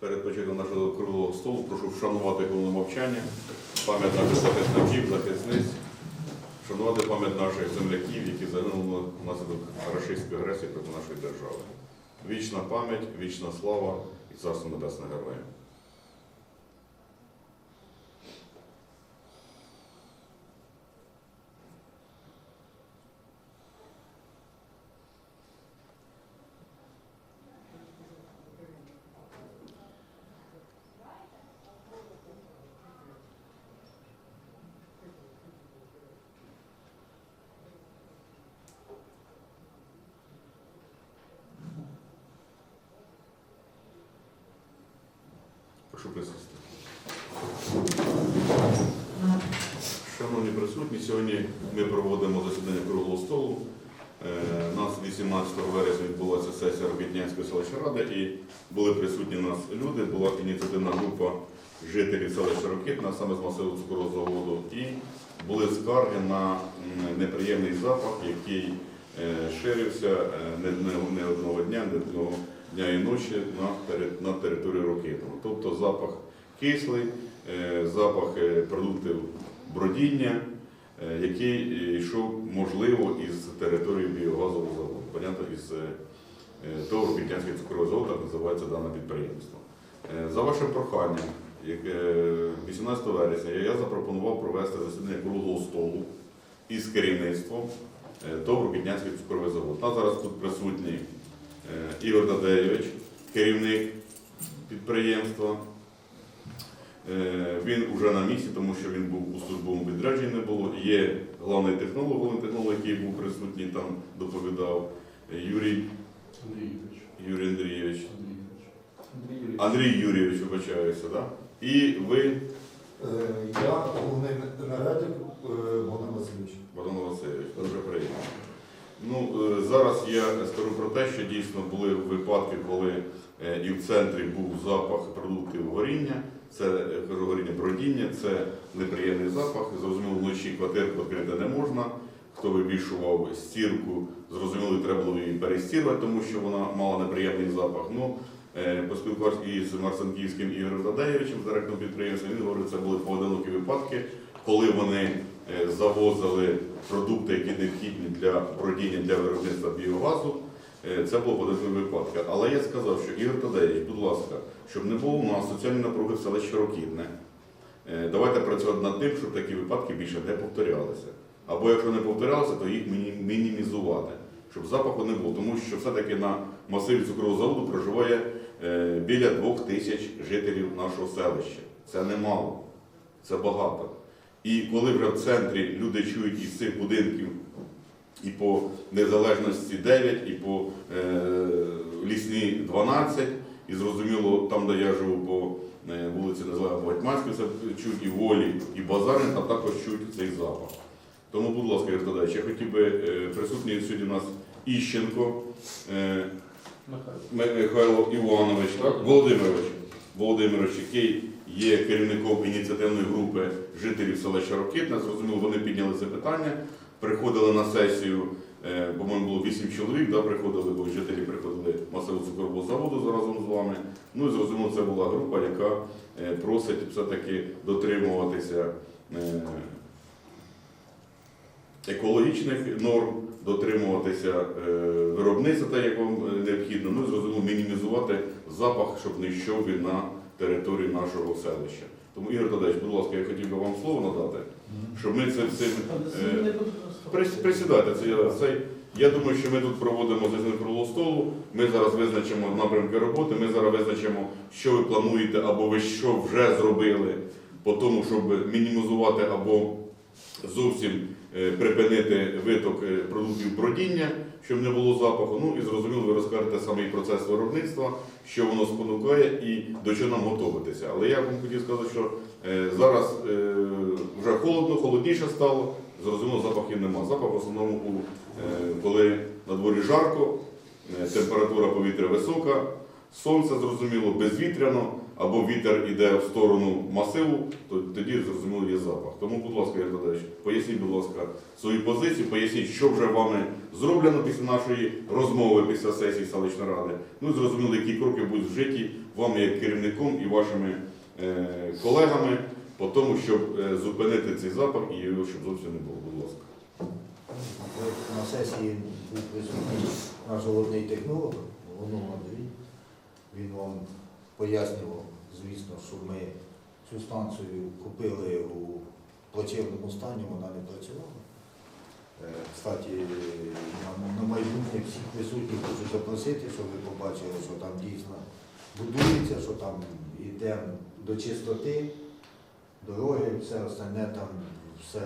Перед початком нашого круглого столу прошу вшанувати головне мовчання, пам'ять наших захисників, захисниць, вшанувати пам'ять наших земляків, які загинули внаслідок рашистської агресії проти нашої держави. Вічна пам'ять, вічна слава і царство небесне героям. Прошу присісти. Шановні присутні, сьогодні ми проводимо засідання круглого столу. Е, У нас 18 вересня відбулася сесія Робітнянської селищної ради і були присутні у нас люди, була ініціативна група жителів селища Рокитна, саме з масиву цукрового і були скарги на неприємний запах, який е, ширився е, не, одного дня, не одного дня і ночі на, тери- на території Рокитного. Тобто запах кислий, запах продуктів бродіння, який йшов, можливо, із території біогазового заводу. Понятно, із е, того Робітянський цукровий завод, так називається дане підприємство. Е, За вашим проханням, е, 18 вересня я запропонував провести засідання круглого столу із керівництвом е, ТОВ Робітнянський цукровий завод. Нас зараз тут присутній е, Ігор Тадеєвич, керівник підприємства. Е, Він вже на місці, тому що він був у службовому відрядженні не було. Є головний технолог, головний технолог, який був присутній там, доповідав е, Юрій, Андрій Юрійович. Юрій Андрійович. Андрій Андрій Юрійович, вибачаюся, да? І ви, Е, Я головний енергетик Богдан Васильович. Богдан Васильович, дуже приємно. Ну, зараз я скажу про те, що дійсно були випадки, коли і в центрі був запах продуктів горіння, це горіння бродіння, це неприємний запах. Зрозуміло, вночі квартирку відкрити не можна. Хто вивішував стірку, зрозуміло, треба було її перестірувати, тому що вона мала неприємний запах. Ну, е, поспілкувався із Марсанківським Ігорем Задеєвичем, директором підприємства, він говорить, це були поодинокі випадки, коли вони е, завозили продукти, які необхідні для бродіння для виробництва біогазу. Е, Це було поодинокі випадки. Але я сказав, що Ігор Тадеєвич, будь ласка, щоб не було у нас соціальної напруги в селищі Рокітне, е, давайте працювати над тим, щоб такі випадки більше не повторялися. Або якщо не повторялися, то їх мінімізувати, щоб запаху не було. Тому що все-таки на масиві цукрового заводу проживає е, біля двох тисяч жителів нашого селища. Це немало, це багато. І коли вже в центрі люди чують із цих будинків і по незалежності 9, і по е, лісні 12, і зрозуміло, там, де я живу по е, вулиці Незалежної Батьманської, це чуть і волі, і базарин, а також чуть цей запах. Тому, будь ласка, Ігор Тадеевич, я хотів би е, присутній сьогодні у нас Іщенко. е, Михайло. Іванович, так? Володимирович, Володимирович, який є керівником ініціативної групи жителів селища Рокитне. Зрозуміло, вони підняли це питання, приходили на сесію, е, по-моєму, було 8 чоловік, да, приходили, бо жителі приходили масового цукрового заводу разом з вами. Ну і зрозуміло, це була група, яка е, просить все-таки дотримуватися е, екологічних норм, дотримуватися виробництва, так як вам необхідно, ну і зрозуміло, мінімізувати запах, щоб не йшов він на території нашого селища. Тому, Ігор Тадеевич, будь ласка, я хотів би вам слово надати, щоб ми це прис- присідайте. Це я. Я думаю, що ми тут проводимо засідання круглого столу. Ми зараз визначимо напрямки роботи. Ми зараз визначимо, що ви плануєте або ви що вже зробили по тому, щоб мінімізувати або зовсім е, припинити виток е, продуктів бродіння, щоб не було запаху. Ну і зрозуміло, ви розкажете самий процес виробництва, що воно спонукає і до чого нам готуватися. Але я вам хотів сказати, що е, зараз вже холодно, холодніше стало. Зрозуміло, запахів нема. Запах в основному, е, коли на дворі жарко, е, температура повітря висока, сонце зрозуміло, безвітряно, або вітер іде в сторону масиву, то тоді зрозуміло є запах. Тому, будь ласка, Ігор Дадович, поясніть, будь ласка, свої позиції, поясніть, що вже вами зроблено після нашої розмови, після сесії селищної ради. Ну і зрозуміло, які кроки будуть вжиті вами як керівником і вашими е, колегами по тому, щоб е, зупинити цей запах і його щоб зовсім не було. Будь ласка. На сесії був присутній наш головний технолог, Воно Андрій. Він вам пояснював, звісно, що ми цю станцію купили у плачевному стані, вона не працювала. Е, Кстати, на, на майбутнє всіх присутніх хочу запросити, щоб ви побачили, що там дійсно будується, що там йде до чистоти, дороги, все остальне там, все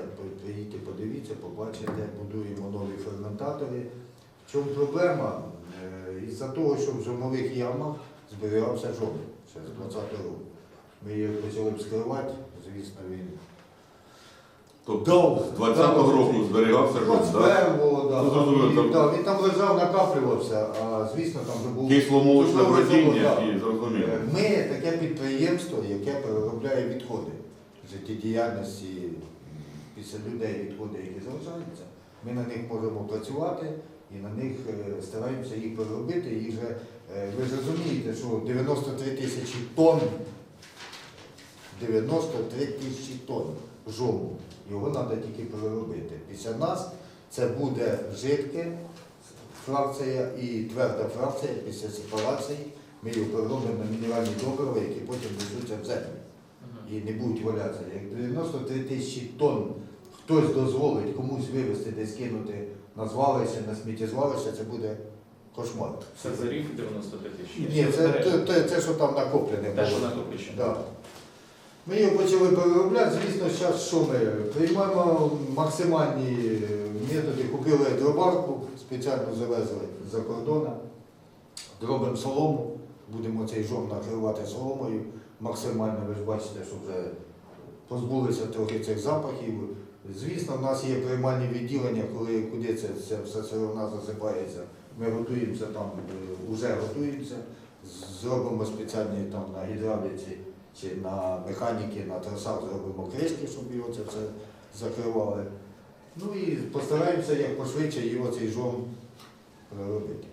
приїдьте, подивіться, побачите, будуємо нові ферментатори. В чому проблема? Е, Із-за того, що в жомових ямах зберігався жом ще з 20 року. Ми її почали б скривати, звісно, він Тобто з 20-го року зберігався жовт, так? 21-го, да, Ну, і- да, він там лежав, накаплювався, а звісно там вже був. Кисломолочне бродіння і зрозуміло. Е, Ми таке підприємство, яке переробляє відходи життєдіяльності м, після людей відходи, які залишаються. Ми на них можемо працювати і на них е, стараємося їх переробити. І вже, е, ви ж розумієте, що 93 тисячі тонн, 93 тисячі тонн жому. Його треба тільки переробити. Після нас це буде жидке фракція і тверда фракція після сепарації. Ми його переробимо на мінеральні добрива, які потім везуться в землю і не будуть валятися. Як 93 тисячі тонн хтось дозволить комусь вивезти, десь кинути на звалище, на сміттєзвалище, це буде кошмар. Все за рік 95 тисяч. Ні, це те, те, те, що там накоплене те, що накопичено. Да. Ми його почали переробляти, звісно, зараз що ми приймаємо максимальні методи, купили дробарку, спеціально завезли з-за кордону, зробимо солому, будемо цей жом накривати соломою максимально, ви ж бачите, що вже позбулися трохи цих запахів. Звісно, в нас є приймальні відділення, коли куди це, це все сировина засипається. Ми готуємося там, вже готуємося, зробимо спеціальні там на гідравліці чи на механіки, на трасах зробимо кришки, щоб його це все закривали. Ну і постараємося як пошвидше його цей жом переробити,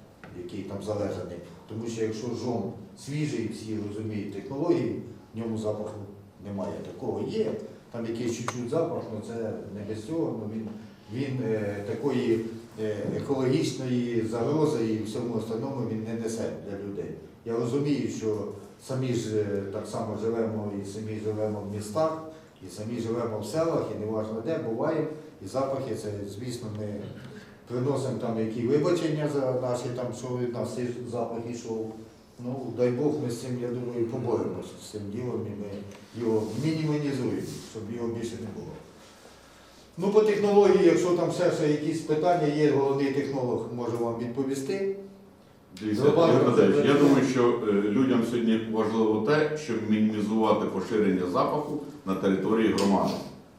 який там залежаний. Тому що якщо жом свіжий, всі розуміють технології, в ньому запаху немає. Такого є, там якийсь чуть-чуть запах, але це не без цього, ну, він, він е, такої е, екологічної загрози і всьому остальному він не несе для людей. Я розумію, що самі ж е, так само живемо і самі живемо в містах, і самі живемо в селах, і неважно де, буває. І запахи, це, звісно, ми приносимо там які вибачення за наші там, що від нас запах ішов. Ну, дай Бог, ми з цим, я думаю, поборемося з цим ділом, і ми його мінімізуємо, щоб його більше не було. Ну, по технології, якщо там все ще якісь питання є, головний технолог може вам відповісти. Дивіться, я думаю, що е, людям сьогодні важливо те, щоб мінімізувати поширення запаху на території громади.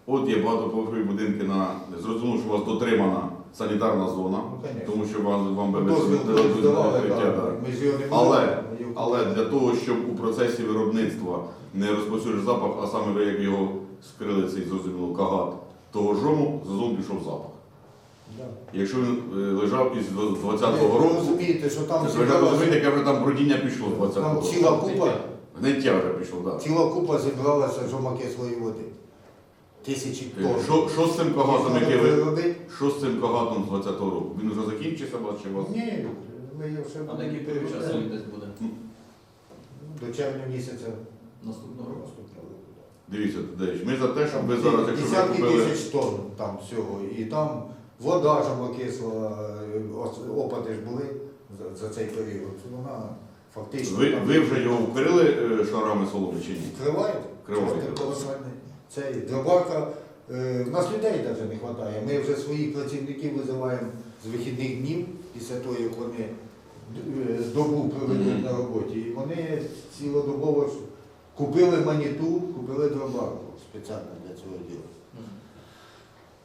От є багатоповерхові будинки на зрозуміло, що у вас дотримана санітарна зона, Ну, тому що вам вам би здавали, відкриття, Але- Але для того, щоб у процесі виробництва не розповсюджувати запах, а саме ви як його скрили цей зрозуміло кагат того жому, зазон пішов запах. Якщо він е, лежав із 20-го Ви року, розумієте, що там ви розумієте, яке вже там бродіння пішло з 20-го там року. ціла купа, Гниття вже пішло, так. ціла купа зібралася жомакислої води. Тисячі Е, тонн. Що, що з цим кагатом, який ви. переробити? Що з цим кагатом з 20-го року? Він вже закінчився у вас? Ні, ми його ще А на який період часу він десь буде? До червня місяця Наступного року. наступного року. Дивіться, Тадеївич, ми за те, щоб ви зараз, якщо ви Десятки купили. тисяч тонн там всього. І там вода жомакисла, е, ос- опади ж були за, за цей період. Вона фактично Ви, там ви вже його вкрили е, шарами соломи чи ні? вкривають. Вкривають. Колосальний. Цей дробарка. Е, в нас людей навіть не вистачає. Ми вже своїх працівників визиваємо з вихідних днів після того, як вони е, добу проведуть на роботі. І вони цілодобово купили маніту, купили дробарку спеціально для цього діла.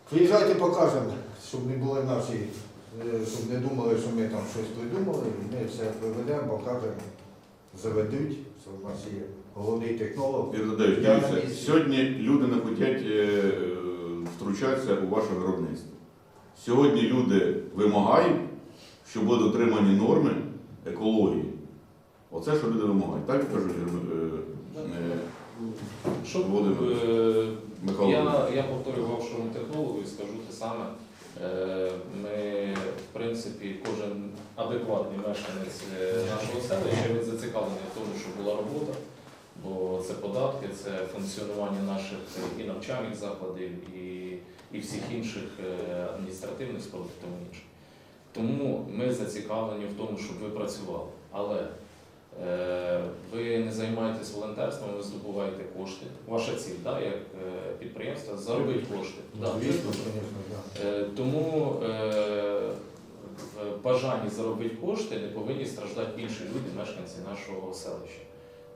Приїжджайте, покажемо, щоб не були наші, е, щоб не думали, що ми там щось придумали. Ми все проведемо, покажемо. заведуть. Це у нас є головний технолог. Я Дивіться, на місці. Сьогодні люди не хочуть е, втручатися у ваше виробництво. Сьогодні люди вимагають, щоб були дотримані норми екології. Оце, що люди вимагають. Так кажуть е, е, Щоб Володимир е, Михайло. я, я повторю вашому технологу і скажу те саме. Е, Ми, в принципі, кожен адекватний мешканець е, нашого селища він зацікавлений в тому, щоб була робота, бо це податки, це функціонування наших і навчальних закладів, і, і всіх інших е, адміністративних споруд і тому інше. Тому ми зацікавлені в тому, щоб ви працювали. Але е, ви не займаєтесь волонтерством, ви здобуваєте кошти. Ваша ціль, да, як е, підприємство, заробити кошти. Да. Е, Тому е, в бажанні заробити кошти не повинні страждати інші люди, мешканці нашого селища.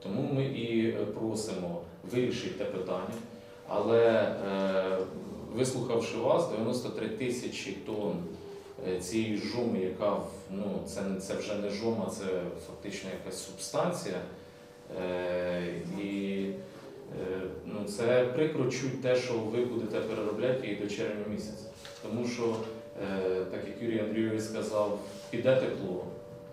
Тому ми і е, просимо вирішити те питання. Але е, вислухавши вас, 93 тисячі тонн е, цієї жоми, яка ну, це, це вже не жома, це фактично якась субстанція. І ну, це прикро чуть те, що ви будете переробляти її до червня місяця. Тому що, так як Юрій Андрійович сказав, піде тепло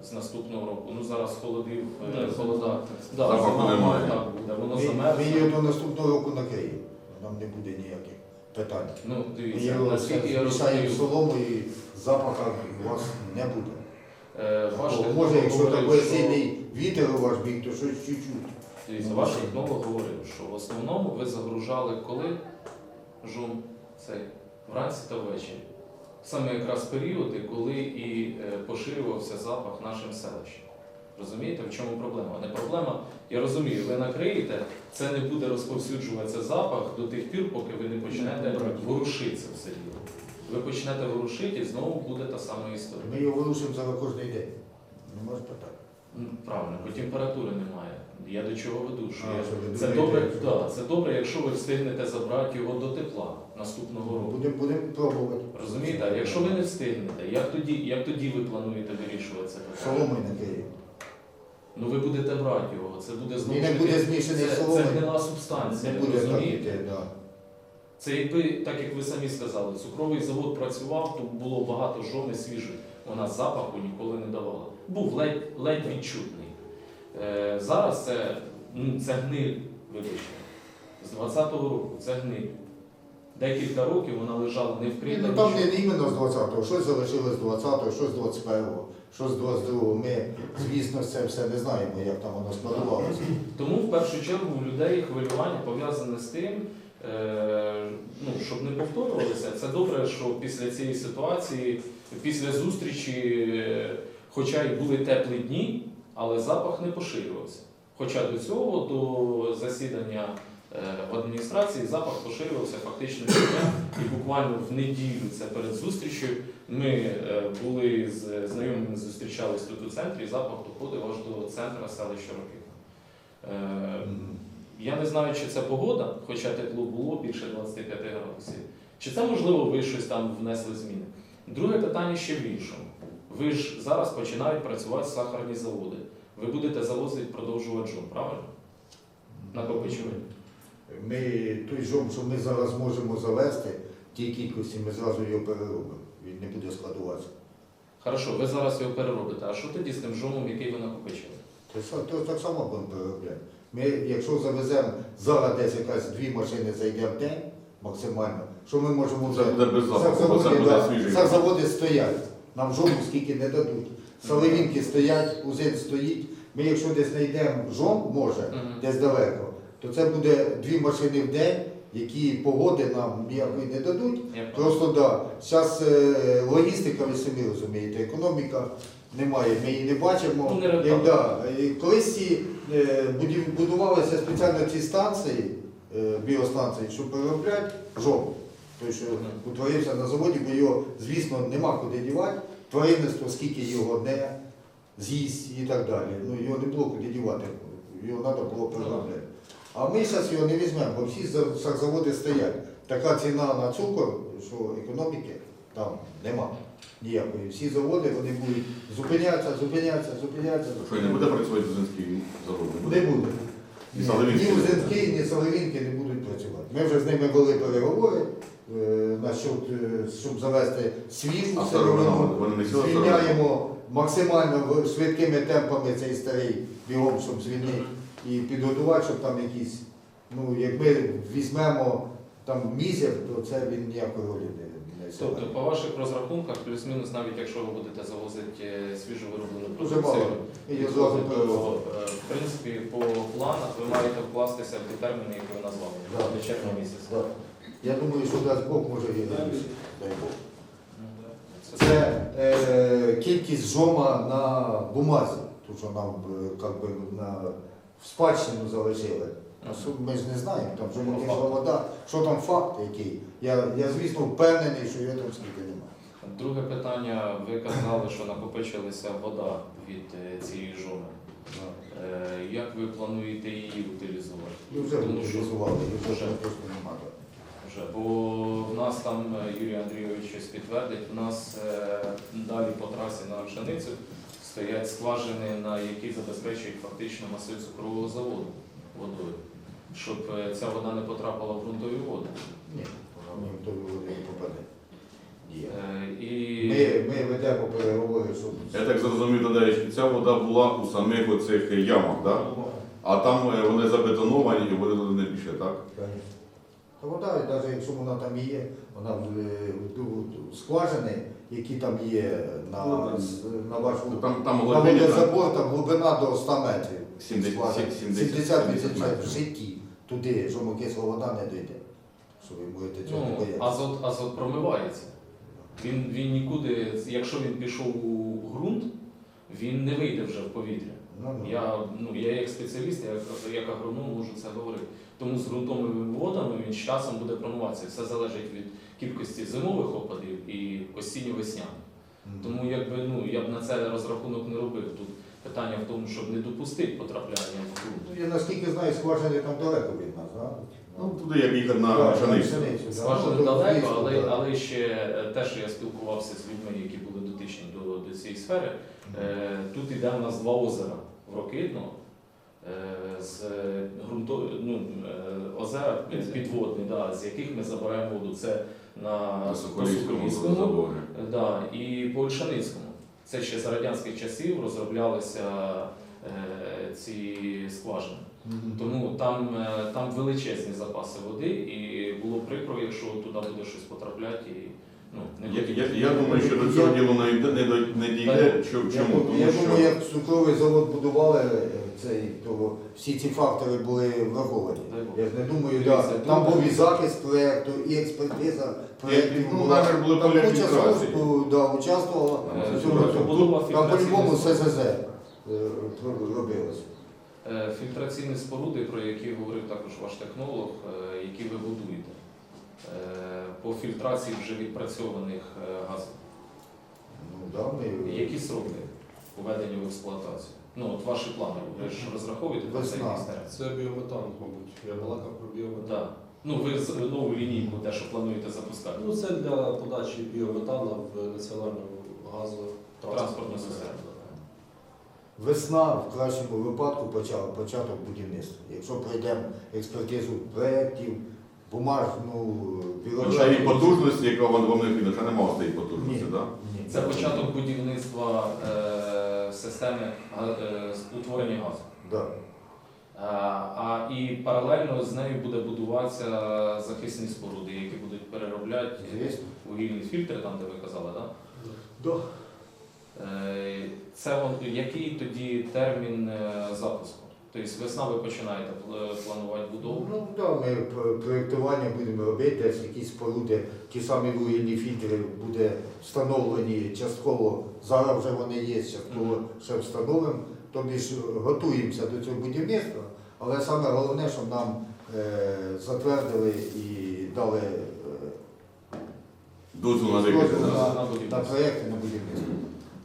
з наступного року. Ну зараз холодив, е, холода. Да, Запаху зима, немає. Так буде, воно Ми, ми замерзне. її до наступного року накриємо. Нам не буде ніяких питань. Ну, Ми дивіться, його наскільки я розумію, солому і запаха у вас не буде. е, ваш О, технолог Може, якщо говорив, такий що- сильний вітер у ваш бік, то щось чуть-чуть. Дивіться, ваш технолог говорив, що в основному ви загружали коли жум цей вранці та ввечері. Саме якраз періоди, коли і е, поширювався запах нашим селищем. Розумієте, в чому проблема? Не проблема, я розумію, ви накриєте, це не буде розповсюджуватися запах до тих пір, поки ви не почнете ворушитися в селі. Ви почнете ворушити і знову буде та сама історія. Ми його вилучимо зараз кожен день. Не може питати. Ну, Правильно, бо температури немає. Я до чого веду? Що А, я- що ви це, думаєте, добре, що- да, це добре, якщо ви встигнете забрати його до тепла наступного року. Будемо будемо пробувати. Розумієте? А якщо ви не встигнете, як тоді, як тоді ви плануєте вирішувати це питання? Соломою накриємо. Ну ви будете брати його, це буде знову Він не ж буде змішаний це, з це соломою. гнила субстанція, Не буде так розумієте? йти, да. Це якби, так як ви самі сказали, цукровий завод працював, то було багато жони свіжої. Вона запаху ніколи не давала. Був ледь, ледь відчутний. Е, зараз це, ну, це гниль, вибачте. З 20-го року це гниль. Декілька років вона лежала не вкрита. ну там не іменно з 20-го, щось залишилось з 20-го, щось з 21-го, щось з 22-го. Ми, звісно, це все не знаємо, як там воно складувалося. Тому в першу чергу у людей хвилювання пов'язане з тим, е, ну, щоб не повторювалося. Це добре, що після цієї ситуації, після зустрічі, е, хоча й були теплі дні, але запах не поширювався. Хоча до цього, до засідання е, в адміністрації, запах поширювався фактично щодня. І буквально в неділю, це перед зустрічю, ми е, були з знайомими, зустрічались тут у центрі, і запах доходив аж до центра селища Років. Е, Я не знаю, чи це погода, хоча тепло було більше 25 градусів. Чи це можливо ви щось там внесли зміни? Друге питання ще в іншому. Ви ж зараз починають працювати сахарні заводи. Ви будете завозити продовжувати жом, правильно? Накопичувати. Ми той жом, що ми зараз можемо завести, в тій кількості ми зразу його переробимо. Він не буде складуватися. Хорошо, ви зараз його переробите. А що тоді з тим жомом, який ви накопичили? То, то так само будемо переробляти. Ми, якщо завеземо зараз десь якась дві машини зайде в день максимально, що ми можемо Це буде без запаху, бо це буде свіжий. сахзаводи стоять. Нам жому скільки не дадуть. Саливінки стоять, узин стоїть. Ми якщо десь знайдемо жом, може, десь далеко, то це буде дві машини в день, які погоди нам ніякої не дадуть. Просто да, зараз логістика, ви самі розумієте, економіка немає, ми її не бачимо. Ну, не І, да, і колись ці, е, будів- будувалися спеціально ці станції, е, біостанції, щоб переробляти жом. Той, що утворився на заводі, бо його, звісно, нема куди дівати. Тваринництво, скільки його не з'їсть і так далі. Ну, його не було куди дівати, його треба було переробляти. А ми зараз його не візьмемо, бо всі заводи стоять. Така ціна на цукор, що економіки там нема. ніякої. Всі заводи вони будуть зупинятися, зупинятися, зупинятися. Що не буде працювати Зінський завод? Не Не буде? буде. Ні, Ні не ні Соловінки не будуть працювати. Ми вже з ними вели переговори, е, е, щоб завести свіжу сировину. Звільняємо максимально швидкими темпами цей старий бігом, щоб звільнити і підготувати, щоб там якісь, ну, як ми візьмемо там мізер, то це він ніякої ролі не Тобто, по ваших розрахунках, плюс-мінус, навіть якщо ви будете завозити е, свіжу вироблену продукцію, зразу то, е, в принципі, по планах ви маєте вкластися в ті терміни, які ви назвали, Да. до червня місяця. Да. Я думаю, що дасть Бог може і. Дай Бог. Ну. Це- е, кількість жома на бумазі, тому що нам е, би, на, в спадщину залишили. А що ми ж не знаємо, там що Ну, є вода, що там факт який. Я, я звісно впевнений, що його там скільки немає. Друге питання, ви казали, що накопичилася вода від е, цієї жоми. Е, Як ви плануєте її утилізувати? І вже Тому що- утилізували, вже Вже. просто немає. Вже, бо в нас там е, Юрій Андрійович щось підтвердить, в нас е, далі по трасі на пшеницю стоять скважини, на які забезпечують фактично масив цукрового заводу водою, щоб е, ця вода не потрапила в ґрунтові води. Ні, вона в той води не попаде. Е, І Ми, ми ведемо переговори, щоб Я так зрозумів, що ця вода була у самих оцих ямах, так? А там е, вони забетоновані і води туди не пішли, так? Конечно. Та вода, навіть якщо вона там є, вона в, в- в скважини, які там є на, Ну, на вашу Там, там на глибині там водозабор, там глибина до 100 метрів. 70 Скважин. 70 70 метрів. метрів в житті. Туди жомокисла вода не дійде. Що ви будете цього не ну, боятися. азот, азот промивається. Він, він нікуди, якщо він пішов у ґрунт, він не вийде вже в повітря. Ну, ну. Я, ну, я як спеціаліст, я як, як агроном можу це говорити. Тому з ґрунтовими водами він з часом буде промиватися. Все залежить від кількості зимових опадів і осінньо-весняних. Мгм. Тому якби, ну, я б на це розрахунок не робив. Тут питання в тому, щоб не допустити потрапляння в ґрунт. Ну, Я наскільки знаю, скважини там далеко від нас, так? Ну, туди як їхати на Да, Скважини Ну, далеко, але, але ще е, те, що я спілкувався з людьми, які були дотичні до, до цієї сфери, е, тут іде у нас два озера в Рокидно. е, З ґрунто, ну, е, озера під- підводні, да, з яких ми забираємо воду. Це на Соколівському Соколівському, е, да, і по Ольшаницькому. Це ще з радянських часів розроблялися е, ці скважини. Тому там, е, там величезні запаси води, і було прикро, якщо туди буде щось потрапляти. І, ну, не Я, я, я думаю, що до цього ділу не, не, не дійде. Чо- Я, Чому? дум- я Тому думаю, як цукровий завод будували, е, цей, то всі ці фактори були враховані. Я ж не думаю, да, там був і захист проєкту, і експертиза ну, була. були Там куча служб да, участвувала. Е, в цьому. побудова Там по-любому фільтраційних СЗЗ е, робилось. Е, Фільтраційні споруди, про які говорив також ваш технолог, е, які ви будуєте. Е, По фільтрації вже відпрацьованих е, газів. Ну, да, ми... Які сроки введення в експлуатацію? Ну, от ваші плани, ви ж розраховуєте про це Весна. якісь? Це біометан, мабуть. Я балакав про біометан. Да. Ну, ви з- нову лінійку, те, що плануєте запускати. Ну, це для подачі біометану в національну газову Транспортну систему. Весна в кращому випадку почав, початок будівництва. Якщо пройдемо експертизу проєктів, бумажну, Хоча і потужності, яка вам вам необхідна, ще немає цієї потужності, Ні. так? Ні. Це початок будівництва е, системи га- е, утворення газу. Да. А, а і паралельно з нею буде будуватися захисні споруди, які будуть переробляти Звісно. вугільні фільтри, там де ви казали, так? Да. Е, Це який тоді термін е, запуску? Тобто весна ви починаєте планувати будову? Ну да, ми проєктування будемо робити, десь якісь споруди, ті самі вугільні фільтри буде встановлені частково. Зараз вже вони є, частково ще встановимо. Тобі ж готуємося до цього будівництва, але саме головне, щоб нам е, затвердили і дали е, Дозвіл на викиди. на на, на проєкти на будівництво.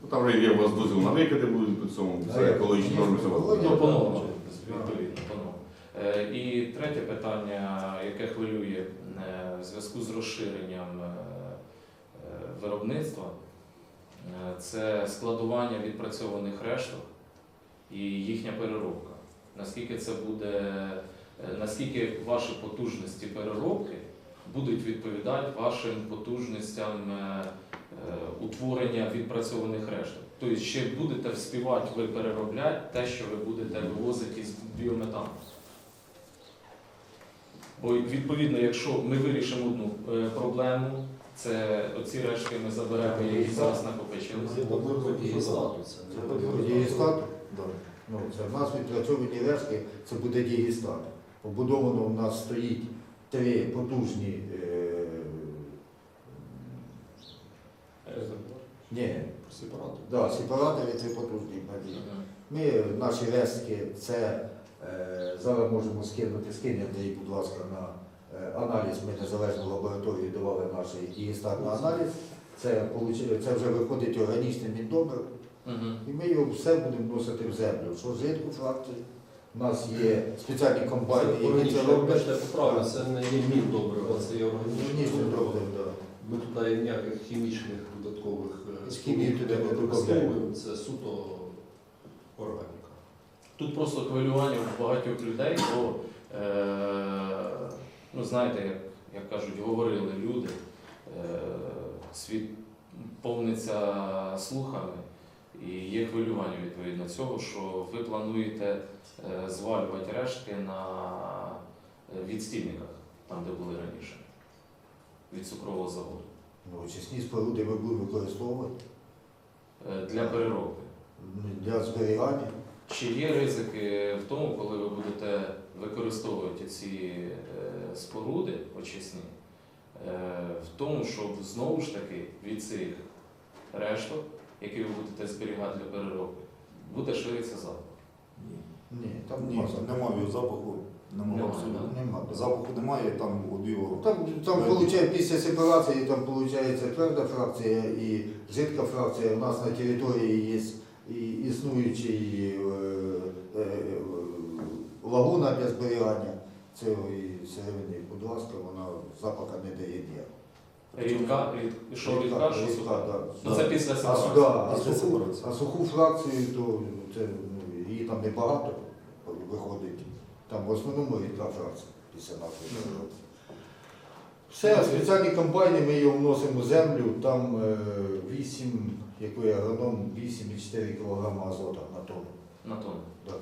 Ну, Там вже є у вас дозвіл на викиди будуть по цьому, все екологічні норми все у вас. Екологія, по да, нормам, да. відповідно, по нормам. Е, І третє питання, яке хвилює в зв'язку з розширенням виробництва, Це складування відпрацьованих решток і їхня переробка. Наскільки це буде, е, наскільки ваші потужності переробки будуть відповідати вашим потужностям е, е, утворення відпрацьованих решток. Тобто ще будете вспівати ви переробляти те, що ви будете вивозити із біометану. Бо відповідно, якщо ми вирішимо одну проблему, це оці рештки ми заберемо, які зараз накопичилися. Дієстат. Ну, це в нас відпрацьовані решки, це буде дієстат. Побудовано у нас стоїть три потужні. Е, ні, сепаратор. да, сепаратори три потужні. баді. Ми наші рештки це е, зараз можемо скинути, скинете будь ласка, на е, аналіз. Ми незалежну лабораторію давали наш дієстат на аналіз. Це, це вже виходить органічним міндобрив. І ми його все будемо вносити в землю. Що жидку фракцію. У нас є спеціальні комбайни, які це роблять. бачите, поправлю, це не є мін добрива, це є Органічне добриво. Ми туди ніяких хімічних додаткових е, хімії туди не використовуємо, це суто органіка. Тут просто хвилювання у багатьох людей, бо, е, ну знаєте, як, як кажуть, говорили люди, е, світ повниться слухами і є хвилювання відповідно цього, що ви плануєте е, звалювати рештки на е, відстійниках, там де були раніше, від цукрового заводу, Ну, очисні споруди ми будемо використовувати е, для переробки. для зберігання. Чи є ризики в тому, коли ви будете використовувати ці споруди очисні, в тому, щоб знову ж таки від цих решток, які ви будете зберігати для переробки, буде ширитися запах? Ні, там Ні, нема немає запаху, немає Нема, абсолютно. Нема. Запаху немає, там у біо. Там, там виходить, після сепарації там виходить тверда фракція і жидка фракція. У нас на території є і існуючий е, е, е, лагуна для зберігання цієї сировини. Будь ласка, вона запаха не дає ніякого. Рідка, рід, що рідка, що суха? да. Ну це після А, сепарації. да, а, Після суху, сепарації. а суху фракцію, то це, ну, її там небагато виходить. Там в основному рідка фракція після нашої переробки. Все, спеціальні комбайни, ми його вносимо в землю, там е, 8, який агроном, 8,4 кг азота на тонну. На тонну. Да.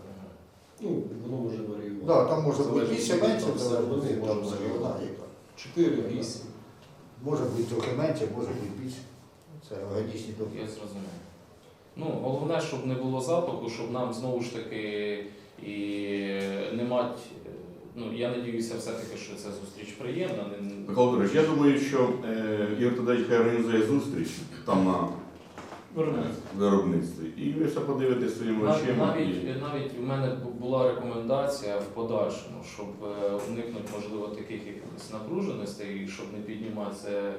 Ну, воно може варіювати. Да, там може бути Залежить більше від менше, там залежить сировини, від може там сировина яка. 4, 8. Може бути трохи менше, може бути більше. Це органічні Я добрі. зрозумів. Ну, головне, щоб не було запаху, щоб нам знову ж таки і не мати. Ну, я надіюся все-таки, що ця зустріч приємна. Не- Михайло Дмитрович, я думаю, що е, Ігор хай організує зустріч там на виробництві. І ви все подивитесь своїми Нав- очима. Навіть, і- навіть у мене бу- була рекомендація в подальшому, щоб е, уникнути, можливо, таких якихось напруженостей, і щоб не підніматися, е,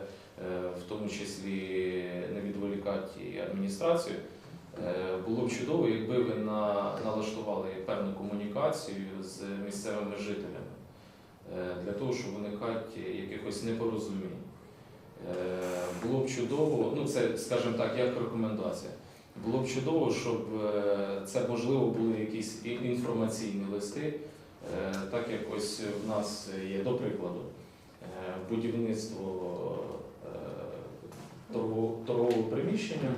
в тому числі не відволікати і адміністрацію. Е, Було б чудово, якби ви на, налаштували певну комунікацію з місцевими жителями е, для того, щоб уникати якихось непорозумінь. Е, Було б чудово, ну це, скажімо так, як рекомендація. Було б чудово, щоб е, це можливо були якісь інформаційні листи, е, так як ось в нас є, до прикладу, будівництво торгового, приміщення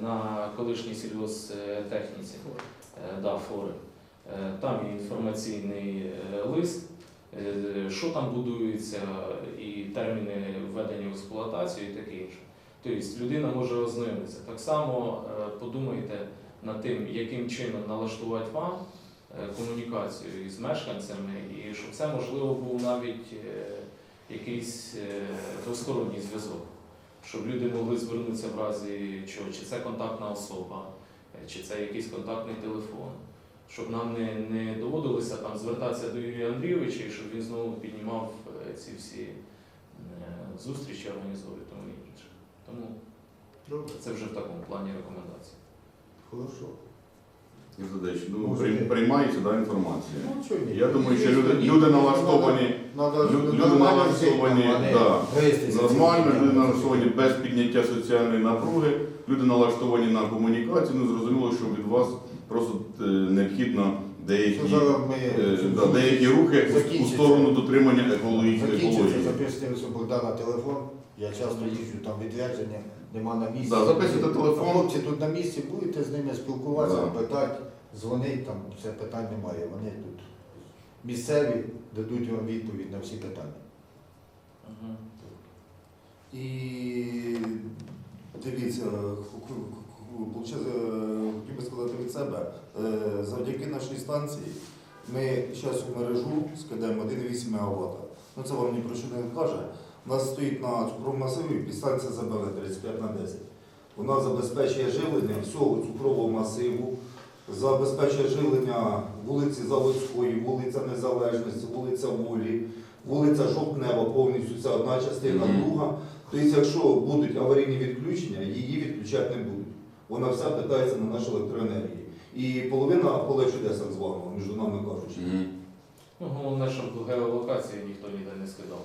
на колишній сільгосптехніці, да, фори. Там є інформаційний лист, що там будується, і терміни введення в експлуатацію і таке інше. Тобто людина може ознайомитися. Так само е, подумайте над тим, яким чином налаштувати вам е, комунікацію із мешканцями, і щоб це можливо був навіть е, якийсь е, двосторонній зв'язок, щоб люди могли звернутися в разі чого, чи це контактна особа, е, чи це якийсь контактний телефон. Щоб нам не, не доводилося там звертатися до Юрія Андрійовича, і щоб він знову піднімав е, ці всі е, зустрічі, організовує тому і інше. Тому Добре, це вже в такому плані рекомендації. хорошо. Ізадич, ну, Може, прийм- приймається да, інформація. Ну, чого ні? Я думаю, що люди, люди налаштовані Надо Лю- люди нормально налаштовані, жити, а не да. нормально, люди налаштовані без підняття соціальної напруги, люди налаштовані на комунікацію. Ну, зрозуміло, що від вас просто е, необхідно деякі, е, да, деякі рухи у сторону дотримання екології. екології. записується Богдана телефон. Я часто їжджу там відрядження, нема на місці. Да, записуйте телефон. Хлопці тут на місці, будете з ними спілкуватися, Да. питати, дзвонить, там все питань немає. Вони тут місцеві дадуть вам відповідь на всі питання. Мгм. І дивіться, хотів би сказати від себе, е, завдяки нашій станції ми зараз у мережу скидаємо 1,8 МВт. Ну це вам ні про що не каже. У нас стоїть на цукровому масиві підстанція ЗБВ 35 на 10. Вона забезпечує живлення всього цукрового масиву, забезпечує живлення вулиці Заводської, вулиця Незалежності, вулиця Волі, вулиця Жовтнева, повністю ця одна частина, друга. Тобто, якщо будуть аварійні відключення, її відключати не будуть. Вона вся питається на нашу електроенергію. І половина поле чудес, так званого, між нами кажучи. Мгм. Ну, головне, щоб геолокації ніхто ніде не скидав.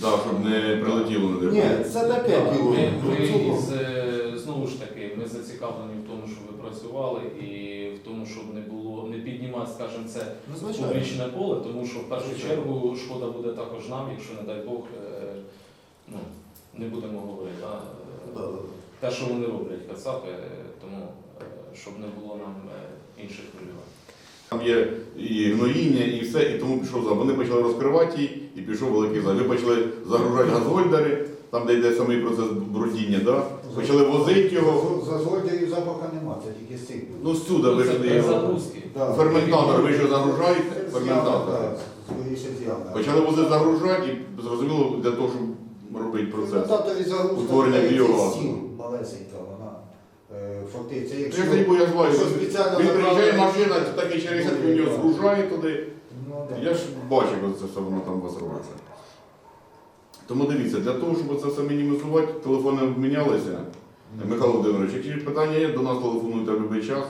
Да, щоб не прилетіло на Ні, це таке діло. Ми, ми із, е, знову ж таки, ми зацікавлені в тому, щоб ви працювали, і в тому, щоб не було, не піднімати, скажімо, це Ну, звичайно. публічне поле, тому що в першу чергу шкода буде також нам, якщо, не дай Бог, е, ну, не будемо говорити. Да? Да, да, да. Те, що вони роблять, кацапи, е, тому е, щоб не було нам е, інших хвилювань. Там є і гноїння, і все, і тому пішов за. Вони почали розкривати її, і пішов великий зал. Ви почали загружати газгольдери, там, де йде самий процес брудіння, да? почали возити його. За злодіїв запаха нема, це тільки з цих. Ну, сюди ви ж при його. Ферментатор, ви що загружаєте? Ферментатор. Почали возити загружати, і зрозуміло, для того, щоб робити процес. Утворення біогазу. Малесенька, вона е, фактично, Я якщо... ж не боязливий. якщо спеціально Він приїжджає направлено- машина, такий через він його згружає туди. Ну, да. Я ж бачив, як це все воно там у вас робиться. Тому дивіться, для того, щоб це все мінімізувати, телефони обмінялися. Михайло Володимирович, якщо питання є, до нас телефонуйте в будь-який час.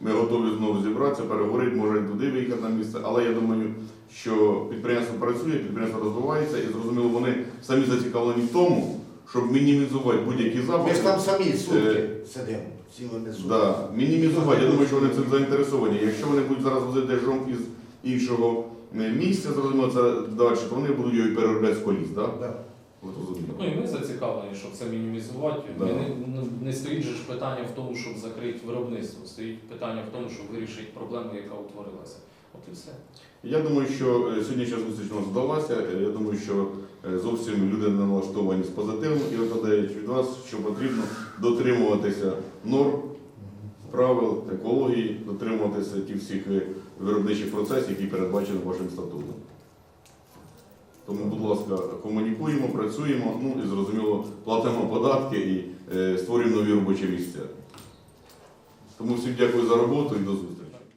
Ми готові знову зібратися, переговорити, може туди виїхати на місце. Але я думаю, що підприємство працює, підприємство розвивається і зрозуміло, вони самі зацікавлені в тому, щоб мінімізувати будь-які Ми запахи. ж там самі сутки Е, сидимо, цілими сутками. Да, мінімізувати. Я думаю, що вони цим заінтересовані. Якщо вони будуть зараз возити дежом із іншого е, місця, зрозуміло, це далі, то вони будуть його і переробляти з коліс. Да? Да. От розуміло. Ну і ми зацікавлені, щоб це мінімізувати. Да. Ми не, ну, не стоїть же ж питання в тому, щоб закрити виробництво. Стоїть питання в тому, щоб вирішити проблему, яка утворилася. От і все. Я думаю, що е, сьогоднішня зустріч нас вдалася. Е, Я думаю, що е, зовсім люди не налаштовані з позитивом і викладають від вас, що потрібно дотримуватися норм, правил, екології, дотримуватися тих всіх виробничих процесів, які передбачені вашим статутом. Тому, будь ласка, комунікуємо, працюємо, ну і зрозуміло, платимо податки і створюємо нові робочі місця. Тому всім дякую за роботу і до зустрічі.